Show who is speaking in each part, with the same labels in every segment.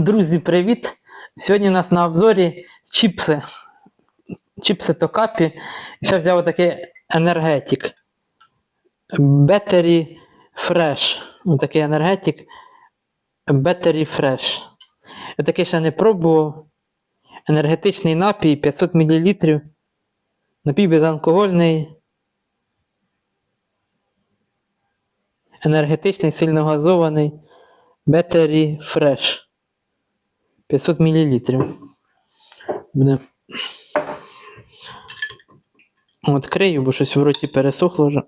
Speaker 1: Друзі, привіт! Сьогодні у нас на обзорі чіпси. Чіпси Токапі. Ще взяв такий енергетик. Battery Fresh. Такий енергетик. Battery Fresh. Я такий ще не пробував. Енергетичний напій 500 мл. Напій безалкогольний. Енергетичний, сильно газований. Battery Fresh. 500 мл. Буде. Відкрию, бо щось в роті пересохло вже.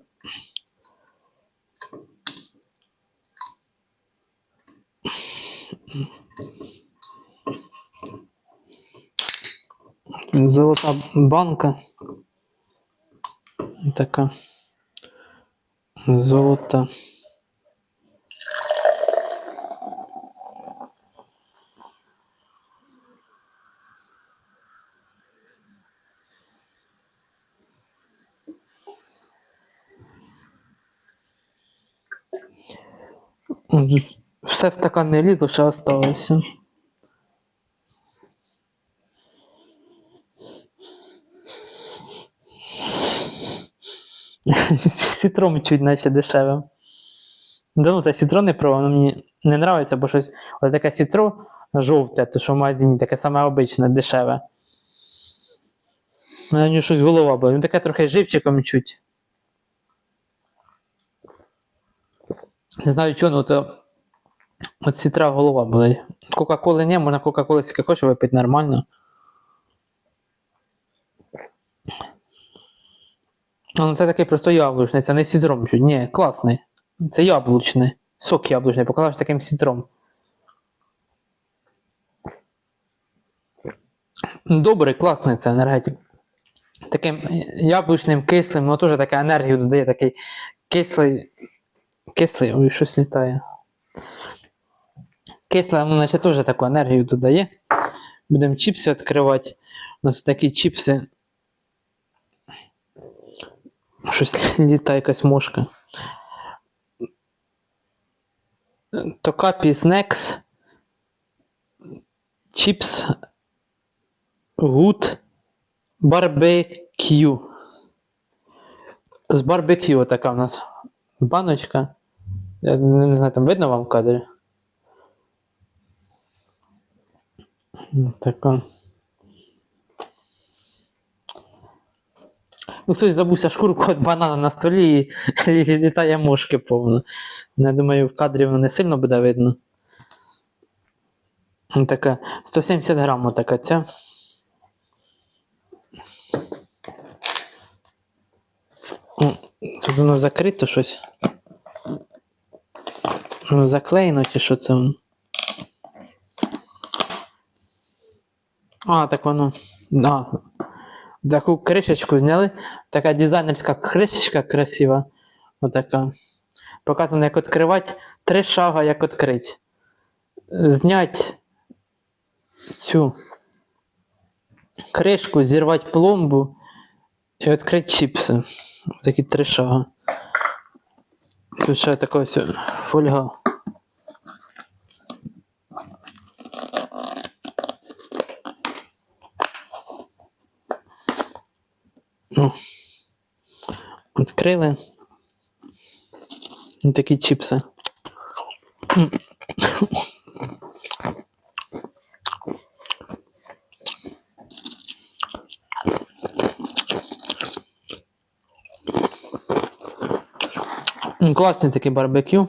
Speaker 1: Золота банка. Така. Золота. Все в стакан не лізло, ще осталося. Сітром чуть наче дешеве. Давно це сітро не пробував, воно мені не подобається, бо щось ось таке сітро жовте, то що в магазині таке саме обичне, дешеве. У мене щось голова була. Він таке трохи живчиком чуть. Не знаю чого, ну то от сітра голова була. Кока-коли не, можна Кока-коли скільки хочеш випити нормально. Ну, це такий просто яблучний, це не сітром чуть. Ні, класний. Це яблучний. Сок яблучний, покладаєш таким сітром. Добрий, класний це енергетик. Таким яблучним, кислим, ну теж така енергію додає, такий кислий. Кислий, ой, щось літає. Кисле, ну, наче теж таку енергію додає. Будемо чіпси відкривати. У нас такі чіпси. Щось літає якась мошка. Токапі Snacks. Чіпс. Good. Барбекю. З барбекю така в нас баночка. Я не, знаю, там видно вам в кадрі? Ну, Така. Ну, хтось забувся шкурку від банана на столі і, літає мошки повно. Ну, Я думаю, в кадрі воно не сильно буде видно. Ну, Така 170 грамів така ця. М, Тут воно закрито щось. Ну, заклеєно чи що це? А, так воно. Да. Таку кришечку зняли. Така дизайнерська кришечка красива. Отака. Показано, як відкривати. Три шага, як відкрити. Знять цю кришку, зірвати пломбу і відкрити чіпси. Такі три шага. Тут така ось фольга. Ну, відкрили. Такі чіпси. Класний такий барбекю.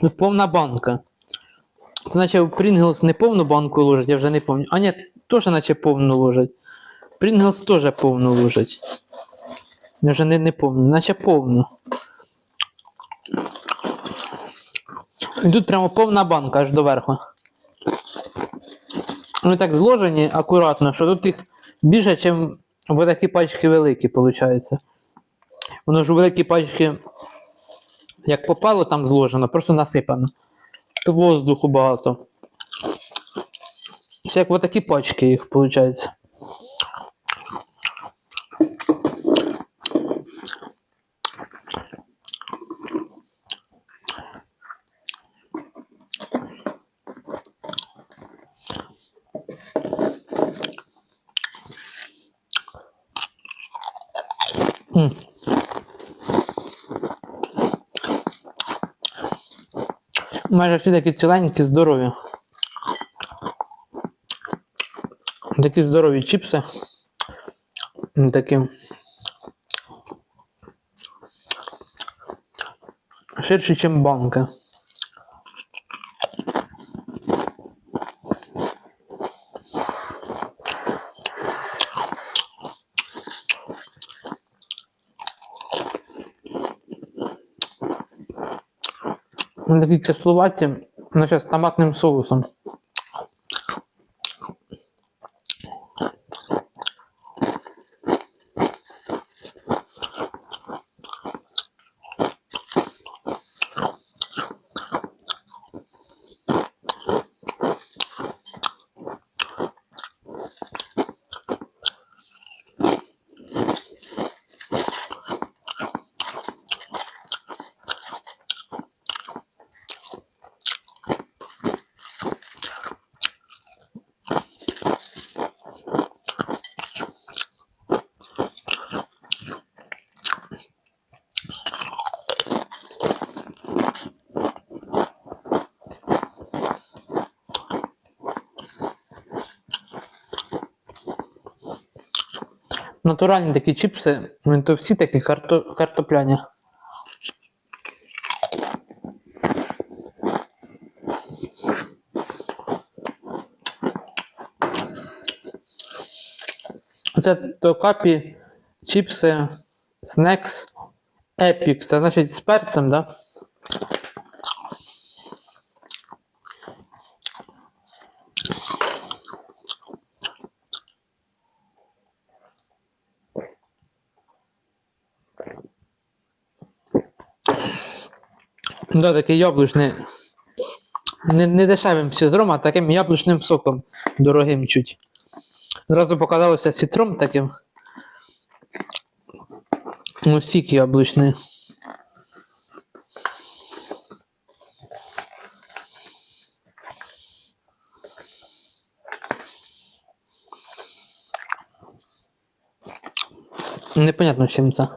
Speaker 1: Тут повна банка. Це наче Pringles не повну банку ложить, я вже не пам'ятаю. А ні, теж наче повну ложить. Pringles теж повну ложить. Я вже не, не помню, наче повну. І тут прямо повна банка аж до верху. Вони так зложені акуратно, що тут їх більше, ніж в такі пачки великі, виходить. Воно ж у великі пачки, як попало, там зложено, просто насипано. Воздуху багато. Це як отакі пачки їх, виходить. Майже всі такі ціленькі, здорові. Такі здорові чіпси. Такі. Ширші, ніж банки. Вони такі кисловаті, наче з томатним соусом. Натуральні такі чіпси, ну, то всі такі карто, картопляні. Це токапі чіпси Snacks Epic. Це значить з перцем, да? Да, такий яблучний. Не, не дешевим сітром, а таким яблучним соком дорогим чуть. Зразу показалося сітром таким. Ну, сік яблучний. Непонятно, чим це.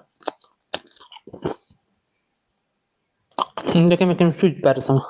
Speaker 1: Ну, Таким якимсь чуть перцем.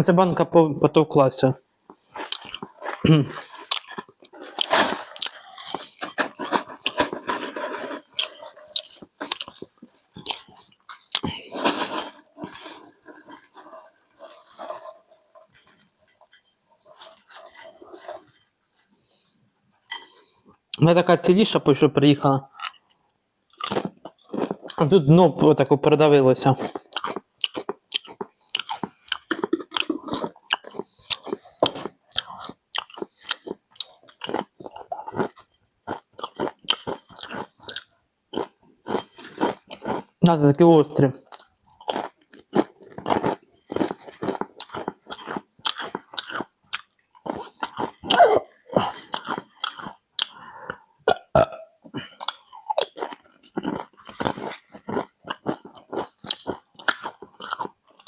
Speaker 1: Ну, Ця банка по- потовклася. Вона така ціліша, що приїхала. А тут дно отако передавилося. Надо такі острі.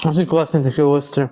Speaker 1: Ось класні такі острі.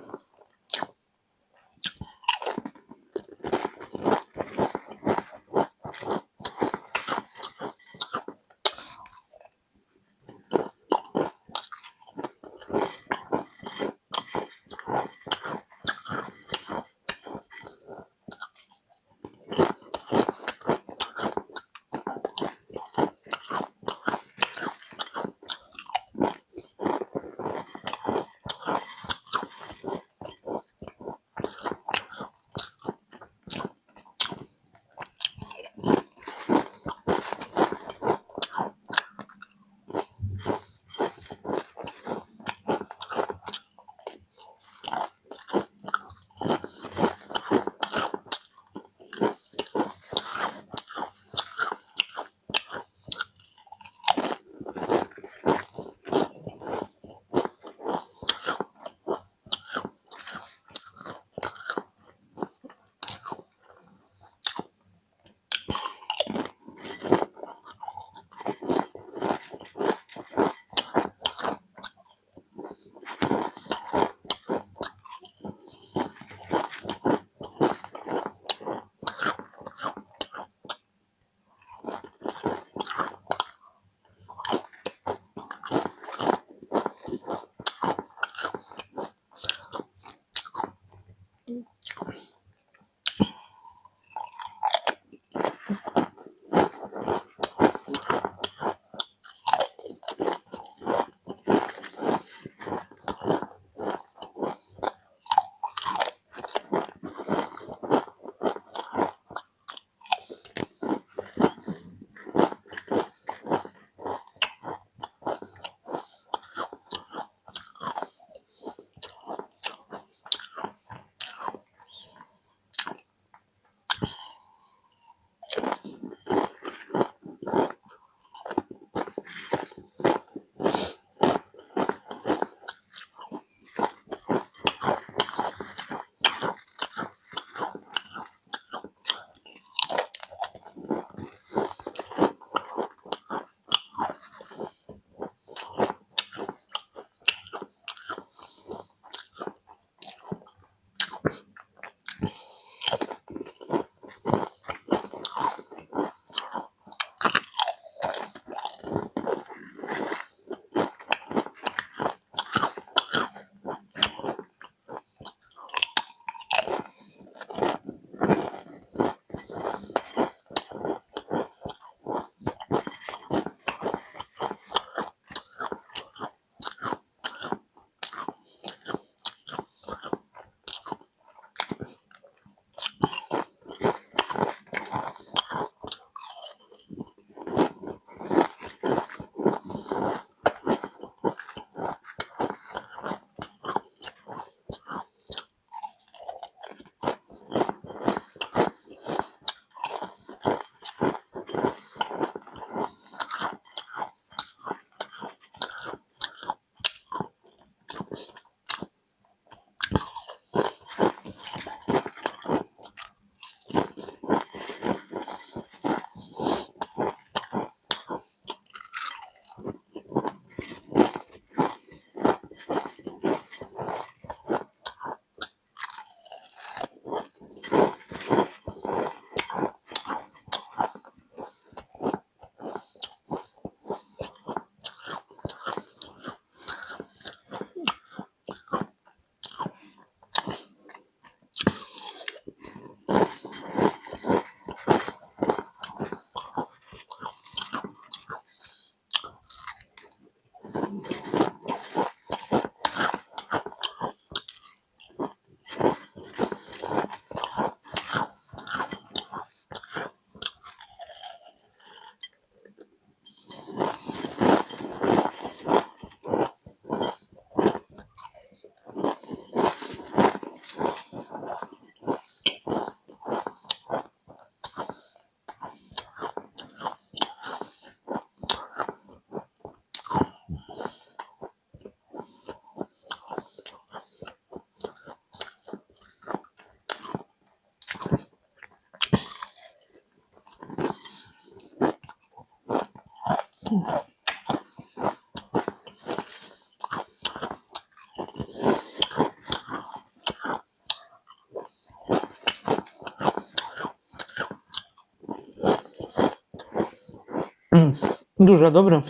Speaker 1: Дуже добре.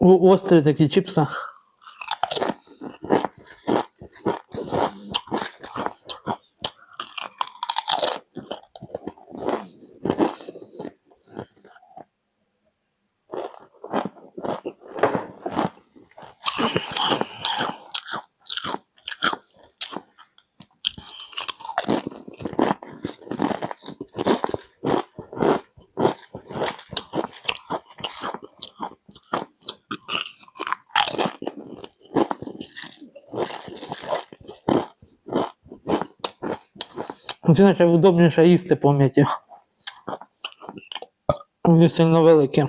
Speaker 1: Острі такі чіпси. Це наче удобніше їсти пам'яті. Вони сильно великі.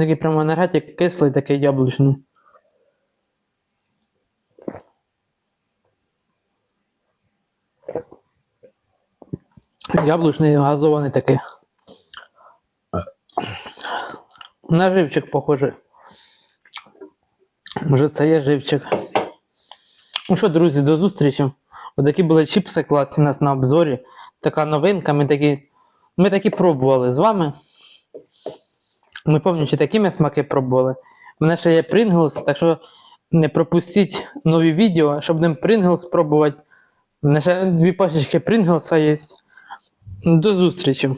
Speaker 1: Такий прямо енергетик кислий, такий яблучний. Яблучний газований такий. На живчик похоже. Може це є живчик. Ну що, друзі, до зустрічі. Отакі були чіпси класні у нас на обзорі. Така новинка. Ми такі, ми такі пробували з вами. Не пам'ятаю, чи такі ми смаки пробували. У мене ще є Pringles, так що не пропустіть нові відео, щоб ним Pringles спробувати. У мене ще дві пачечки Pringles є. До зустрічі.